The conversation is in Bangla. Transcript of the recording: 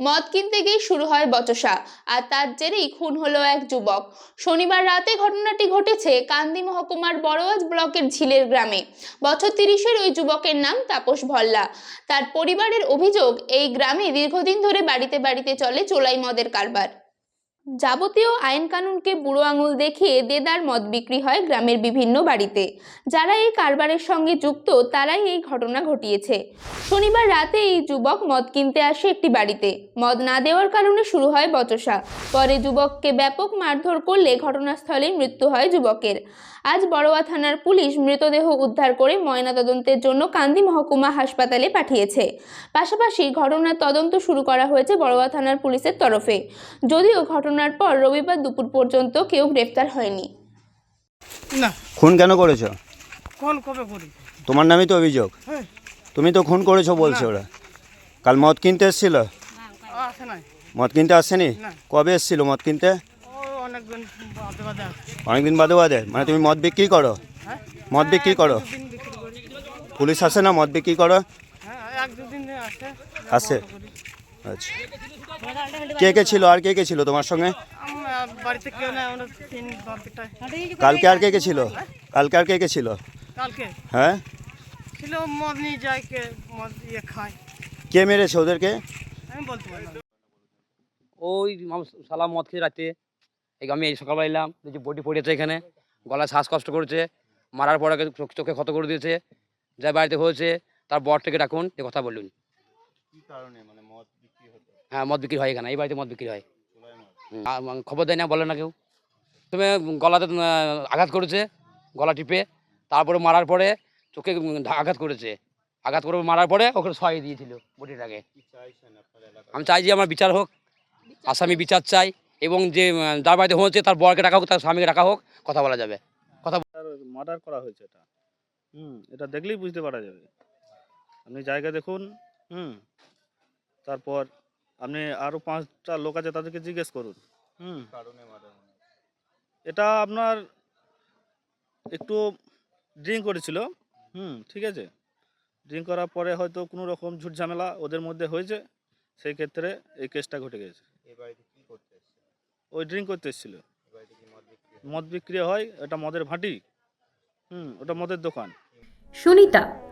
মদ কিনতে গিয়ে শুরু হয় বচসা। আর তার জেরেই খুন হলো এক যুবক। শনিবার রাতে ঘটনাটি ঘটেছে কান্দি মহকুমার বড়োয়াজ ব্লকের ঝিলের গ্রামে। বছর তিরিশের ওই যুবকের নাম তাপস ভল্লা। তার পরিবারের অভিযোগ, এই গ্রামে দীর্ঘদিন ধরে বাড়িতে বাড়িতে চলে চোলাই মদের কারবার। যাবতীয় আইন কানুনকে বুড়ো আঙুল দেখিয়ে দেদার মদ বিক্রি হয় গ্রামের বিভিন্ন বাড়িতে। যারা এই কারবারের সঙ্গে যুক্ত, তারাই এই ঘটনা ঘটিয়েছে। শনিবার রাতে এই যুবক মদ কিনতে আসে একটি বাড়িতে। মদ না দেওয়ার কারণে শুরু হয় বচসা। পরে যুবককে ব্যাপক মারধর করলে ঘটনাস্থলেই মৃত্যু হয় যুবকের। আজ বড়োয়া থানার পুলিশ মৃতদেহ উদ্ধার করে ময়নাতদন্তের জন্য কান্দি মহকুমা হাসপাতালে পাঠিয়েছে। পাশাপাশি ঘটনার তদন্ত শুরু করা হয়েছে বড়োয়া থানার পুলিশের তরফে। যদিও ঘটনার পর রবিবার দুপুর পর্যন্ত কেউ গ্রেফতার হয়নি। না। খুন কেন করেছ? কোন কবে করি? তোমার নামই তো অভিযোগ। হ্যাঁ। তুমি তো খুন করেছ বলছে ওরা। কাল মদ কিনতে এসেছিল? আসে নাই। মদ কিনতে আসেনি? না। কবে এসেছিল মদ কিনতে? ও অনেকদিন বাদে বাদে আসে অনেকদিন বাদে বাদে? মানে তুমি মদ বিক্রি করো? হ্যাঁ। মদ বিক্রি করো? দিন বিক্রি করি। পুলিশ আসে না মদ বিক্রি করো? হ্যাঁ এক দুদিন আসে। আসে। আচ্ছা। কে কে ছিল? আর কে কে ছিল তোমার সঙ্গে? বাড়িতে কেউ নেই আমরা তিন বাপিটাই কালকে আর কে কে ছিল? কালকে আর কে কে ছিল? কালকে। হ্যাঁ? ছিল মদ নিয়ে যায় কে মদ ইয়ে খায়। কে মেরেছে ওদেরকে? আমি বলতে পারি ওই শালা মদ খেয়ে রাতে এই আমি এই সকালবেলা এলাম দেখছি বডি পড়েছে এখানে গলায় শ্বাসকষ্ট করেছে মারার পরে চোখে ক্ষত করে দিয়েছে যা বাড়িতে হয়েছে তার বরটাকে ডাকুন এ কথা বলুন। হ্যাঁ মদ বিক্রি হয় এখানে এই বাড়িতে মদ বিক্রি হয়। হুম, আর ম- খবর দেয় না বলে না কেউ। তুমি গলাতে আঘাত করেছে গলা টিপে তারপরে মারার পরে চোখে আঘাত করেছে। আঘাত করে মারার পরে ওকে সহায় দিয়েছিল বডিটাকে আমি চাই যে আমার বিচার হোক আসামি বিচার চাই এবং যে যার বাড়িতে হয়েছে তার বরকে রাখা হোক তার স্বামীকে রাখা হোক কথা বলা যাবে। কথা মার্ডার করা হয়েছে এটা। হুম এটা দেখলেই বুঝতে পারা যাবে। আপনি জায়গা দেখুন হুম। তারপর আপনি আরও পাঁচটা লোক আছে তাদেরকে জিজ্ঞেস করুন। হুম। এটা আপনার একটু ড্রিঙ্ক করেছিল। হুম। ঠিক আছে? ড্রিঙ্ক করার পরে হয়তো কোনো রকম ঝুট ঝামেলা ওদের মধ্যে হয়েছে সেই ক্ষেত্রে এই কেসটা ঘটে গেছে। ওই ড্রিঙ্ক করতে এসেছিল। মদ বিক্রি হয় এটা মদের ভাটি। হুম। ওটা মদের দোকান। সুনিতা